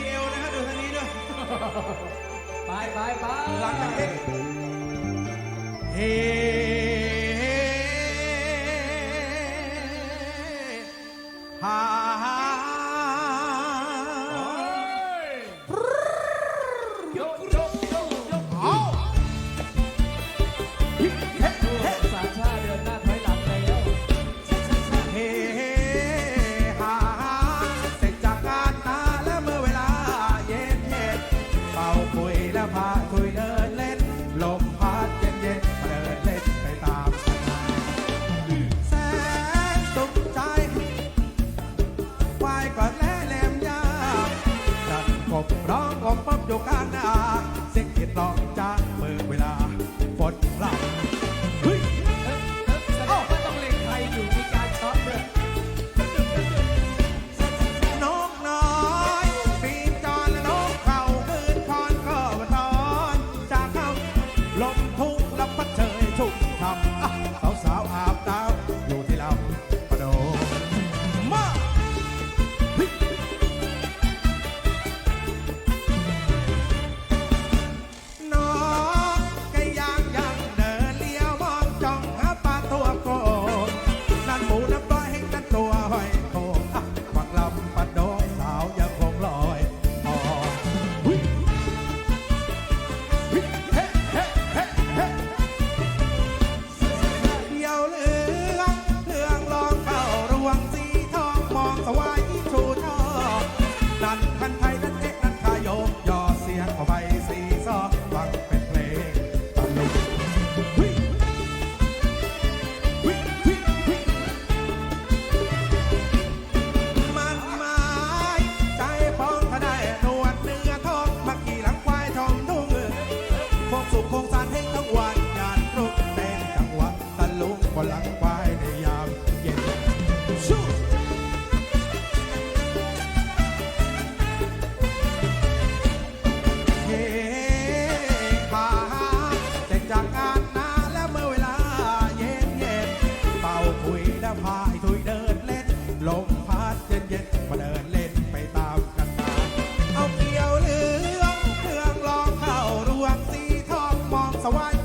มีเอวนะฮะดูทางนี้ด้วยไปไปไป หลังจากนี้เฮ้ฮ่ กบร้องกบป๊บอยู่กลางนาเสียงกิดร้องจากเมื่อเวลาฝนพรำเฮ้ยเอ๊ะเอ๊ะแสดงว่าต้องเล็งใครอยู่มีการช็อตด้วยนกน้อยปีนจอนและนกเขาคืนคอนก็วันร้อนจากเขาลมทุ่งลำพัดเชย มองสวายชูช่อนั่นคันไทยนั่นเอ๊ะนั่นขายโยกยอเสียงเข้าไปสีซอฟังเป็นเพลงตลกวิวิวิวิมันหมายใจปองถ้าได้นวดเนื้อทองมาขี่หลังควายทองทุ่งคงสุขคงสานให้ทั้งวันยานรุกเต้นจังหวะตะลุงบนหลังควาย why